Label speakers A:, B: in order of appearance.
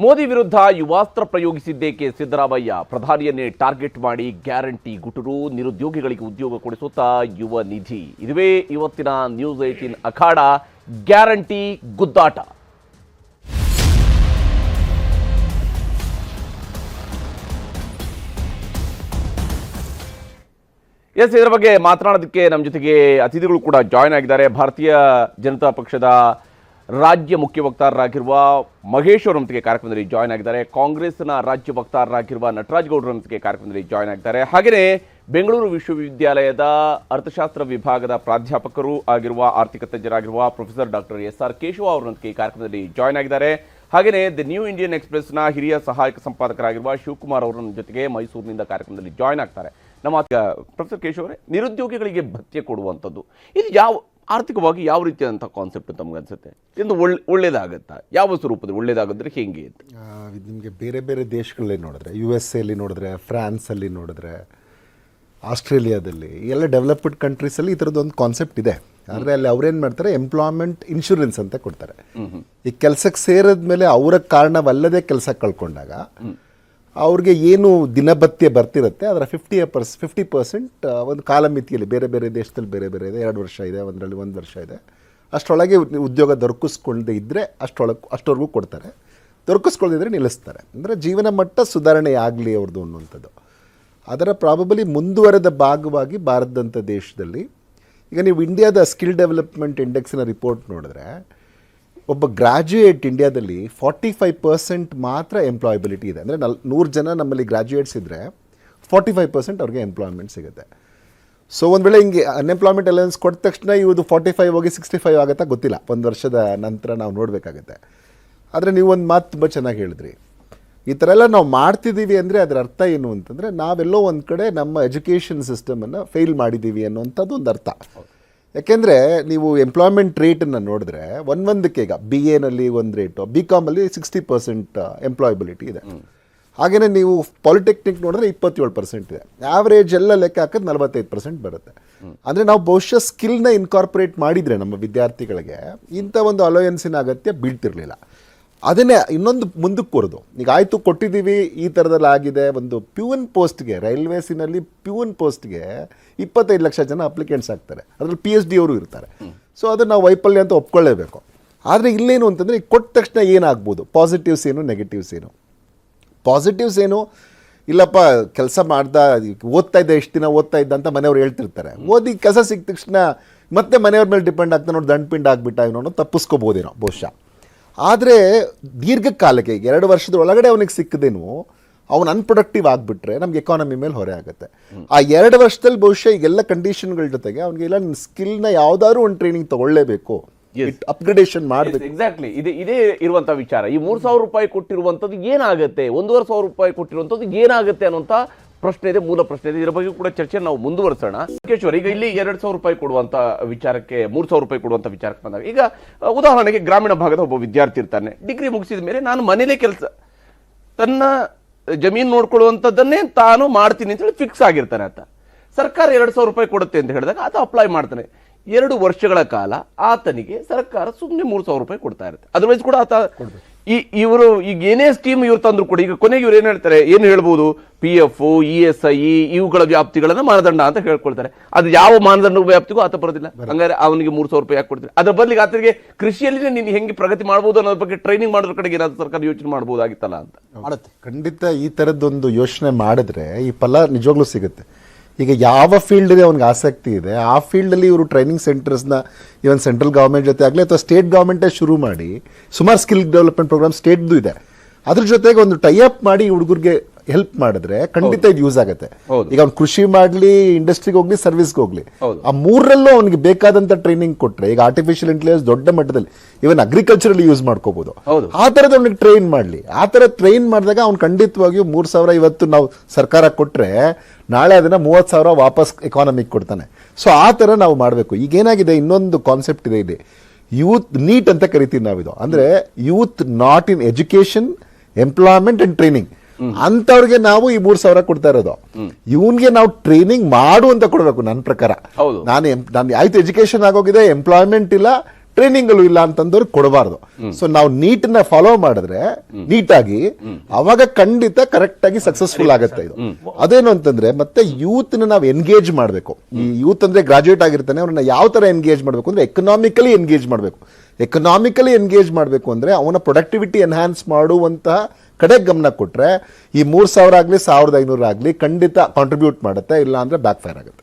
A: ಮೋದಿ ವಿರುದ್ಧ ಯುವಾಸ್ತ್ರ ಪ್ರಯೋಗಿಸಿದ್ದೇಕೆ ಸಿದ್ದರಾಮಯ್ಯ? ಪ್ರಧಾನಿಯನ್ನೇ ಟಾರ್ಗೆಟ್ ಮಾಡಿ ಗ್ಯಾರಂಟಿ ಗುಟುರು, ನಿರುದ್ಯೋಗಿಗಳಿಗೆ ಉದ್ಯೋಗ ಕೊಡಿಸುತ್ತಾ ಯುವ ನಿಧಿ. ಇದುವೇ ಇವತ್ತಿನ ನ್ಯೂಸ್ ಏಟೀನ್ ಅಖಾಡ, ಗ್ಯಾರಂಟಿ ಗುದ್ದಾಟ. ಎಸ್, ಇದರ ಬಗ್ಗೆ ಮಾತನಾಡೋದಕ್ಕೆ ನಮ್ಮ ಜೊತೆಗೆ ಅತಿಥಿಗಳು ಕೂಡ ಜಾಯ್ನ್ ಆಗಿದ್ದಾರೆ. ಭಾರತೀಯ ಜನತಾ ಪಕ್ಷದ ರಾಜ್ಯ ಮುಖ್ಯ ವಕ್ತಾರರಾಗಿರುವ ಮಹೇಶ್ ಅವರೊಂದಿಗೆ ಕಾರ್ಯಕ್ರಮದಲ್ಲಿ ಜಾಯ್ನ್ ಆಗಿದ್ದಾರೆ. ಕಾಂಗ್ರೆಸ್ನ ರಾಜ್ಯ ವಕ್ತಾರರಾಗಿರುವ ನಟರಾಜ್ ಗೌಡರೊಂದಿಗೆ ಕಾರ್ಯಕ್ರಮದಲ್ಲಿ ಜಾಯ್ನ್ ಆಗಿದ್ದಾರೆ. ಹಾಗೆಯೇ ಬೆಂಗಳೂರು ವಿಶ್ವವಿದ್ಯಾಲಯದ ಅರ್ಥಶಾಸ್ತ್ರ ವಿಭಾಗದ ಪ್ರಾಧ್ಯಾಪಕರು ಆಗಿರುವ ಆರ್ಥಿಕ ತಜ್ಞರಾಗಿರುವ professor doctor S R Keshava ಅವರೊಂದಿಗೆ ಕಾರ್ಯಕ್ರಮದಲ್ಲಿ ಜಾಯ್ನ್ ಆಗಿದ್ದಾರೆ. ಹಾಗೆಯೇ ದಿ ನ್ಯೂ ಇಂಡಿಯನ್ ಎಕ್ಸ್ಪ್ರೆಸ್ನ ಹಿರಿಯ ಸಹಾಯಕ ಸಂಪಾದಕರಾಗಿರುವ ಶಿವಕುಮಾರ್ ಅವರ ಜೊತೆಗೆ ಮೈಸೂರಿನಿಂದ ಕಾರ್ಯಕ್ರಮದಲ್ಲಿ ಜಾಯ್ನ್ ಆಗ್ತಾರೆ. ನಮ್ಮ ಪ್ರೊಫೆಸರ್ ಕೇಶವರೇ ನಿರುದ್ಯೋಗಿಗಳಿಗೆ ಭತ್ಯೆ ಕೊಡುವಂಥದ್ದು. ಇದು ಯಾವ ಆರ್ಥಿಕವಾಗಿ ಯಾವ ರೀತಿಯಾದಂಥ ಕಾನ್ಸೆಪ್ಟ್ ತಮ್ಗೆ ಅನ್ಸುತ್ತೆ? ಇದು ಒಳ್ಳೆ ಒಳ್ಳೇದಾಗತ್ತಾ? ಯಾವ ಸ್ವರೂಪದಲ್ಲಿ ಒಳ್ಳೇದಾಗಿದ್ರೆ ಹೆಂಗೆ ಅಂತ?
B: ನಿಮಗೆ ಬೇರೆ ಬೇರೆ ದೇಶಗಳಲ್ಲಿ ನೋಡಿದ್ರೆ ಯು ಎಸ್ ಎಲ್ಲಿ ನೋಡಿದ್ರೆ ಫ್ರಾನ್ಸಲ್ಲಿ ನೋಡಿದ್ರೆ ಆಸ್ಟ್ರೇಲಿಯಾದಲ್ಲಿ ಎಲ್ಲ ಡೆವಲಪ್ಡ್ ಕಂಟ್ರೀಸಲ್ಲಿ ಈ ಥರದ್ದು ಒಂದು ಕಾನ್ಸೆಪ್ಟ್ ಇದೆ. ಆದರೆ ಅಲ್ಲಿ ಅವ್ರೇನು ಮಾಡ್ತಾರೆ? ಎಂಪ್ಲಾಯ್ಮೆಂಟ್ ಇನ್ಶೂರೆನ್ಸ್ ಅಂತ ಕೊಡ್ತಾರೆ. ಈ ಕೆಲಸಕ್ಕೆ ಸೇರಿದ ಮೇಲೆ ಅವರ ಕಾರಣವಲ್ಲದೆ ಕೆಲಸ ಕಳ್ಕೊಂಡಾಗ ಅವ್ರಿಗೆ ಏನು ದಿನಭತ್ಯೆ ಬರ್ತಿರುತ್ತೆ, ಅದರ ಫಿಫ್ಟಿ ಪರ್ಸ್ ಫಿಫ್ಟಿ ಪರ್ಸೆಂಟ್ ಒಂದು ಕಾಲಮಿತಿಯಲ್ಲಿ, ಬೇರೆ ಬೇರೆ ದೇಶದಲ್ಲಿ ಬೇರೆ ಬೇರೆ ಇದೆ, ಎರಡು ವರ್ಷ ಇದೆ, ಒಂದರಲ್ಲಿ ಒಂದು ವರ್ಷ ಇದೆ. ಅಷ್ಟರೊಳಗೆ ಉದ್ಯೋಗ ದೊರಕಿಸ್ಕೊಳ್ಳದೆ ಇದ್ದರೆ ಅಷ್ಟೊಳಗೆ ಅಷ್ಟವರೆಗೂ ಕೊಡ್ತಾರೆ. ದೊರಕಿಸ್ಕೊಳ್ಳದಿದ್ರೆ ನಿಲ್ಲಿಸ್ತಾರೆ. ಅಂದರೆ ಜೀವನ ಮಟ್ಟ ಸುಧಾರಣೆ ಆಗಲಿ ಅವ್ರದ್ದು ಅನ್ನುವಂಥದ್ದು. ಅದರ ಪ್ರಾಬಬಲಿ ಮುಂದುವರೆದ ಭಾಗವಾಗಿ ಭಾರತದಂಥ ದೇಶದಲ್ಲಿ, ಈಗ ನೀವು ಇಂಡಿಯಾದ ಸ್ಕಿಲ್ ಡೆವಲಪ್ಮೆಂಟ್ ಇಂಡೆಕ್ಸಿನ ರಿಪೋರ್ಟ್ ನೋಡಿದ್ರೆ ಒಬ್ಬ ಗ್ರಾಜ್ಯುಯೇಟ್ ಇಂಡಿಯಾದಲ್ಲಿ ಫಾರ್ಟಿ ಫೈವ್ ಪರ್ಸೆಂಟ್ ಮಾತ್ರ ಎಂಪ್ಲಾಯಬಿಲಿಟಿ ಇದೆ. ಅಂದರೆ ನಲ್ ನೂರು ಜನ ನಮ್ಮಲ್ಲಿ ಗ್ರಾಜ್ಯುಯೇಟ್ಸ್ ಇದ್ದರೆ ಫಾರ್ಟಿ ಫೈವ್ ಪರ್ಸೆಂಟ್ ಅವ್ರಿಗೆ ಎಂಪ್ಲಾಯ್ಮೆಂಟ್ ಸಿಗುತ್ತೆ. ಸೊ ಒಂದು ವೇಳೆ ಹಿಂಗೆ ಅನ್ಎಂಪ್ಲಾಯ್ಮೆಂಟ್ ಅಲೆನ್ಸ್ ಕೊಟ್ಟ ತಕ್ಷಣ ಇವ್ದು ಫಾರ್ಟಿ ಫೈವ್ ಹೋಗಿ ಸಿಕ್ಸ್ಟಿ ಫೈವ್ ಆಗುತ್ತಾ ಗೊತ್ತಿಲ್ಲ. ಒಂದು ವರ್ಷದ ನಂತರ ನಾವು ನೋಡಬೇಕಾಗತ್ತೆ. ಆದರೆ ನೀವು ಒಂದು ಮಾತು ತುಂಬ ಚೆನ್ನಾಗಿ ಹೇಳಿದ್ರಿ. ಈ ಥರ ಎಲ್ಲ ನಾವು ಮಾಡ್ತಿದ್ದೀವಿ ಅಂದರೆ ಅದರ ಅರ್ಥ ಏನು ಅಂತಂದರೆ ನಾವೆಲ್ಲೋ ಒಂದು ಕಡೆ ನಮ್ಮ ಎಜುಕೇಷನ್ ಸಿಸ್ಟಮನ್ನು ಫೇಲ್ ಮಾಡಿದ್ದೀವಿ ಅನ್ನೋಂಥದ್ದು ಒಂದು ಅರ್ಥ. ಯಾಕೆಂದರೆ ನೀವು ಎಂಪ್ಲಾಯ್ಮೆಂಟ್ ರೇಟನ್ನು ನೋಡಿದ್ರೆ ಒಂದೊಂದಕ್ಕೆ ಈಗ ಬಿ ಎನಲ್ಲಿ ಒಂದು ರೇಟು ಬಿ ಕಾಮಲ್ಲಿ ಸಿಕ್ಸ್ಟಿ ಪರ್ಸೆಂಟ್ ಎಂಪ್ಲಾಯಬಿಲಿಟಿ ಇದೆ. ಹಾಗೆಯೇ ನೀವು ಪಾಲಿಟೆಕ್ನಿಕ್ ನೋಡಿದ್ರೆ ಇಪ್ಪತ್ತೇಳು ಪರ್ಸೆಂಟ್ ಇದೆ. ಆವ್ರೇಜ್ ಎಲ್ಲ ಲೆಕ್ಕ ಹಾಕಿದ್ರೆ ನಲವತ್ತೈದು ಪರ್ಸೆಂಟ್ ಬರುತ್ತೆ. ಅಂದರೆ ನಾವು ಬಹುಶಃ ಸ್ಕಿಲ್ನ ಇನ್ಕಾರ್ಪೊರೇಟ್ ಮಾಡಿದರೆ ನಮ್ಮ ವಿದ್ಯಾರ್ಥಿಗಳಿಗೆ ಇಂಥ ಒಂದು ಅಲೋಯನ್ಸಿನ ಅಗತ್ಯ ಬೀಳ್ತಿರ್ಲಿಲ್ಲ. ಅದನ್ನೇ ಇನ್ನೊಂದು ಮುಂದಕ್ಕೆ ಕೊರೋದು ಈಗ ಆಯಿತು, ಕೊಟ್ಟಿದ್ದೀವಿ, ಈ ಥರದಲ್ಲಿ ಆಗಿದೆ. ಒಂದು ಪ್ಯೂನ್ ಪೋಸ್ಟ್ಗೆ ರೈಲ್ವೇಸಿನಲ್ಲಿ ಪ್ಯೂನ್ ಪೋಸ್ಟ್ಗೆ ಇಪ್ಪತ್ತೈದು ಲಕ್ಷ ಜನ ಅಪ್ಲಿಕೆಂಟ್ಸ್ ಆಗ್ತಾರೆ. ಅದರಲ್ಲಿ ಪಿ ಎಚ್ ಡಿ ಅವರು ಇರ್ತಾರೆ. ಸೊ ಅದನ್ನು ನಾವು ವೈಫಲ್ಯ ಅಂತ ಒಪ್ಕೊಳ್ಳೇಬೇಕು. ಆದರೆ ಇಲ್ಲೇನು ಅಂತಂದರೆ, ಈಗ ಕೊಟ್ಟ ತಕ್ಷಣ ಏನಾಗ್ಬೋದು? ಪಾಸಿಟಿವ್ಸ್ ಏನು ನೆಗೆಟಿವ್ಸ್ ಏನು? ಪಾಸಿಟಿವ್ಸ್ ಏನು, ಇಲ್ಲಪ್ಪ, ಕೆಲಸ ಮಾಡ್ದ, ಓದ್ತಾ ಇದ್ದ ಎಷ್ಟು ದಿನ ಓದ್ತಾ ಇದ್ದ ಅಂತ ಮನೆಯವ್ರು ಹೇಳ್ತಿರ್ತಾರೆ. ಓದಿ ಕೆಲಸ ಸಿಕ್ಕ ತಕ್ಷಣ ಮತ್ತೆ ಮನೆಯವ್ರ ಮೇಲೆ ಡಿಪೆಂಡ್ ಆಗ್ತಾ ನೋಡಿ, ದಂಡ್ಪಿಂಡ್ ಆಗಿಬಿಟ್ಟ ನೋಡೋ ತಪ್ಪಿಸ್ಕೋಬೋದೇನೋ, ಬಹುಶಃ. ಆದರೆ ದೀರ್ಘಕಾಲಕ್ಕೆ ಈಗ ಎರಡು ವರ್ಷದ ಒಳಗಡೆ ಅವನಿಗೆ ಸಿಕ್ಕದೇನು ಅವನು ಅನ್ಪ್ರೊಡಕ್ಟಿವ್ ಆಗಿಬಿಟ್ರೆ ನಮ್ಗೆ ಎಕಾನಮಿ ಮೇಲೆ ಹೊರೆ ಆಗುತ್ತೆ. ಆ ಎರಡು ವರ್ಷದಲ್ಲಿ ಬಹುಶಃ ಈಗೆಲ್ಲ ಕಂಡೀಷನ್ಗಳ ಜೊತೆಗೆ ಅವ್ನಿಗೆ ಇಲ್ಲ ಸ್ಕಿಲ್ನ ಯಾವ್ದಾದ್ರು ಒಂದು ಟ್ರೈನಿಂಗ್ ತಗೊಳ್ಳೇಬೇಕು. ಅಪ್ಗ್ರೇಡೇಷನ್ ಮಾಡಬೇಕು.
A: ಎಕ್ಸಾಕ್ಟ್ಲಿ ಇದು ಇದೇ ಇರುವಂಥ ವಿಚಾರ. ಈ ಮೂರು ಸಾವಿರ ರೂಪಾಯಿ ಕೊಟ್ಟಿರುವಂಥದ್ದು ಏನಾಗುತ್ತೆ? ಒಂದೂವರೆ ಸಾವಿರ ರೂಪಾಯಿ ಕೊಟ್ಟಿರುವಂಥದ್ದು ಏನಾಗುತ್ತೆ ಅನ್ನುವಂತ ಪ್ರಶ್ನೆ ಇದೆ, ಮೂಲ ಪ್ರಶ್ನೆ ಇದೆ. ಇದರ ಬಗ್ಗೆ ಕೂಡ ಚರ್ಚೆ ನಾವು ಮುಂದುವರಿಸೋಣ. ಕೇಶವರ್ ಈಗ ಇಲ್ಲಿ ಎರಡ್ ಸಾವಿರ ರೂಪಾಯಿ ಕೊಡುವಂತ ವಿಚಾರಕ್ಕೆ, ಮೂರ್ ಸಾವಿರ ರೂಪಾಯಿ ಕೊಡುವಂತ ವಿಚಾರಕ್ಕೆ ಬಂದಾಗ ಈಗ ಉದಾಹರಣೆಗೆ ಗ್ರಾಮೀಣ ಭಾಗದ ಒಬ್ಬ ವಿದ್ಯಾರ್ಥಿ ಇರ್ತಾನೆ. ಡಿಗ್ರಿ ಮುಗಿಸಿದ ಮೇಲೆ ನಾನು ಮನೇಲೆ ಕೆಲಸ, ತನ್ನ ಜಮೀನು ನೋಡ್ಕೊಳ್ಳುವಂಥದ್ದನ್ನೇ ತಾನು ಮಾಡ್ತೀನಿ ಅಂತ ಹೇಳಿ ಫಿಕ್ಸ್ ಆಗಿರ್ತಾನೆ ಅಂತ ಸರ್ಕಾರ ಎರಡು ಸಾವಿರ ರೂಪಾಯಿ ಕೊಡುತ್ತೆ ಅಂತ ಹೇಳಿದಾಗ ಆತ ಅಪ್ಲೈ ಮಾಡ್ತಾನೆ. ಎರಡು ವರ್ಷಗಳ ಕಾಲ ಆತನಿಗೆ ಸರ್ಕಾರ ಸುಮ್ಮನೆ ಮೂರು ಸಾವಿರ ರೂಪಾಯಿ ಕೊಡ್ತಾ ಇರುತ್ತೆ. ಅದರ್ವೈಸ್ ಕೂಡ ಆತ ಈ ಇವರು ಈಗ ಏನೇ ಸ್ಕೀಮ್ ಇವ್ರು ತಂದ್ರು ಕೂಡ ಈಗ ಕೊನೆಗೆ ಇವ್ರು ಏನ್ ಹೇಳ್ತಾರೆ? ಏನು ಹೇಳ್ಬೋದು? P F E S I ಇವುಗಳ ವ್ಯಾಪ್ತಿಗಳನ್ನ ಮಾನದಂಡ ಅಂತ ಹೇಳ್ಕೊಳ್ತಾರೆ ಅದು ಯಾವ ಮಾನದಂಡ ವ್ಯಾಪ್ತಿಗೂ ಆತ ಬರೋದಿಲ್ಲ. ಹಂಗಾರೆ ಅವನಿಗೆ ಮೂರು ಸಾವಿರ ರೂಪಾಯಿ ಯಾಕೆ ಕೊಡ್ತಾರೆ ಅದ್ರ ಬದಲಿಗೆ ಆತನಿಗೆ ಕೃಷಿಯಲ್ಲಿ ನೀನು ಹೆಂಗೆ ಪ್ರಗತಿ ಮಾಡಬಹುದು ಅನ್ನೋದ್ರ ಬಗ್ಗೆ ಟ್ರೈನಿಂಗ್ ಮಾಡೋದ್ರ ಕಡೆಗೆ ಏನಾದ್ರು ಸರ್ಕಾರ ಯೋಚನೆ ಮಾಡಬಹುದಾಗಿತ್ತಲ್ಲ ಅಂತ.
C: ಮಾಡುತ್ತೆ.
B: ಖಂಡಿತ ಈ ಥರದ್ದೊಂದು ಯೋಚನೆ ಮಾಡಿದ್ರೆ ಈ ಫಲ ನಿಜವಾಗ್ಲೂ ಸಿಗುತ್ತೆ. ಈಗ ಯಾವ ಫೀಲ್ಡ್ಗೆ ಅವ್ನಿಗೆ ಆಸಕ್ತಿ ಇದೆ, ಆ ಫೀಲ್ಡಲ್ಲಿ ಇವರು ಟ್ರೈನಿಂಗ್ ಸೆಂಟರ್ಸ್ನ ಇವನ್ ಸೆಂಟ್ರಲ್ ಗೌರ್ಮೆಂಟ್ ಜೊತೆ ಆಗಲಿ ಅಥವಾ ಸ್ಟೇಟ್ ಗೌರ್ಮೆಂಟೇ ಶುರು ಮಾಡಿ, ಸುಮಾರು ಸ್ಕಿಲ್ ಡೆವಲಪ್ಮೆಂಟ್ ಪ್ರೋಗ್ರಾಮ್ ಸ್ಟೇಟ್ದು ಇದೆ. ಅದ್ರ ಜೊತೆಗೆ ಒಂದು ಟೈಅಪ್ ಮಾಡಿ ಹುಡುಗರಿಗೆ ಹೆಲ್ಪ್ ಮಾಡಿದ್ರೆ ಖಂಡಿತ ಇದು ಯೂಸ್ ಆಗುತ್ತೆ. ಈಗ ಅವ್ನು ಕೃಷಿ ಮಾಡಲಿ ಇಂಡಸ್ಟ್ರಿಗೆ ಹೋಗ್ಲಿ ಸರ್ವಿಸ್ಗೆ ಹೋಗ್ಲಿ. ಆ ಮೂರರಲ್ಲೂ ಅವನಿಗೆ ಬೇಕಾದಂತ ಟ್ರೈನಿಂಗ್ ಕೊಟ್ರೆ ಈಗ ಆರ್ಟಿಫಿಷಿಯಲ್ ಇಂಟೆಲಿಜೆನ್ಸ್ ದೊಡ್ಡ ಮಟ್ಟದಲ್ಲಿ ಇವನ್ ಅಗ್ರಿಕಲ್ಚರಲ್ಲಿ ಯೂಸ್ ಮಾಡ್ಕೋಬಹುದು ಆ ಥರದ್ದು ಅವ್ನಿಗೆ ಟ್ರೈನ್ ಮಾಡಲಿ. ಆ ಥರ ಟ್ರೈನ್ ಮಾಡಿದಾಗ ಅವ್ನು ಖಂಡಿತವಾಗಿಯೂ ಮೂರು ಸಾವಿರ ಇವತ್ತು ನಾವು ಸರ್ಕಾರ ಕೊಟ್ರೆ ನಾಳೆ ಅದನ್ನ ಮೂವತ್ತು ಸಾವಿರ ವಾಪಸ್ ಎಕಾನಮಿಗೆ ಕೊಡ್ತಾನೆ. ಸೊ ಆ ಥರ ನಾವು ಮಾಡಬೇಕು. ಈಗೇನಾಗಿದೆ ಇನ್ನೊಂದು ಕಾನ್ಸೆಪ್ಟ್ ಇದೆ ಇಲ್ಲಿ. ಯೂತ್ ನೀಟ್ ಅಂತ ಕರಿತೀವಿ ನಾವಿದು. ಅಂದ್ರೆ youth not in education employment and training ಅಂತವ್ರಿಗೆ ನಾವು ಈ ಮೂರ್ ಸಾವಿರ ಕೊಡ್ತಾ ಇರೋದು. ಇವನ್ಗೆ ನಾವು ಟ್ರೈನಿಂಗ್ ಮಾಡು ಅಂತ ಕೊಡ್ಬೇಕು ನನ್ನ ಪ್ರಕಾರ. ನಾನು ನಾನು ಆಯ್ತು ಎಜುಕೇಶನ್ ಆಗೋಗಿದೆ ಎಂಪ್ಲಾಯ್ಮೆಂಟ್ ಇಲ್ಲ ಟ್ರೈನಿಂಗ್ ಇಲ್ಲ ಅಂತಂದವ್ರು ಕೊಡಬಾರ್ದು. ಸೊ ನಾವು ನೀಟ್ನ ಫಾಲೋ ಮಾಡಿದ್ರೆ ನೀಟಾಗಿ ಅವಾಗ ಖಂಡಿತ ಕರೆಕ್ಟ್ ಆಗಿ ಸಕ್ಸಸ್ಫುಲ್ ಆಗುತ್ತೆ ಇದು. ಅದೇನು ಅಂತಂದ್ರೆ ಮತ್ತೆ ಯೂತ್ ನಾವು ಎನ್ಗೇಜ್ ಮಾಡಬೇಕು. ಈ ಯೂತ್ ಅಂದ್ರೆ ಗ್ರಾಜುಯೇಟ್ ಆಗಿರ್ತಾನೆ ಅವ್ರನ್ನ ಯಾವ ತರ ಎನ್ಗೇಜ್ ಮಾಡಬೇಕು ಅಂದ್ರೆ ಎಕನಾಮಿಕಲಿ ಎನ್ಗೇಜ್ ಮಾಡಬೇಕು. ಎಕನಾಮಿಕಲಿ ಎನ್ಗೇಜ್ ಮಾಡಬೇಕು ಅಂದ್ರೆ ಅವನ ಪ್ರೊಡಕ್ಟಿವಿಟಿ ಎನ್ಹಾನ್ಸ್ ಮಾಡುವಂತಹ ಕಡೆ ಗಮನ ಕೊಟ್ರೆ ಈ ಮೂರು ಸಾವಿರ ಆಗಲಿ ಸಾವಿರದ ಐನೂರು ಆಗಲಿ ಖಂಡಿತ ಕಾಂಟ್ರಿಬ್ಯೂಟ್ ಮಾಡುತ್ತೆ ಇಲ್ಲ ಅಂದ್ರೆ ಬ್ಯಾಕ್ ಫೈರ್ ಆಗುತ್ತೆ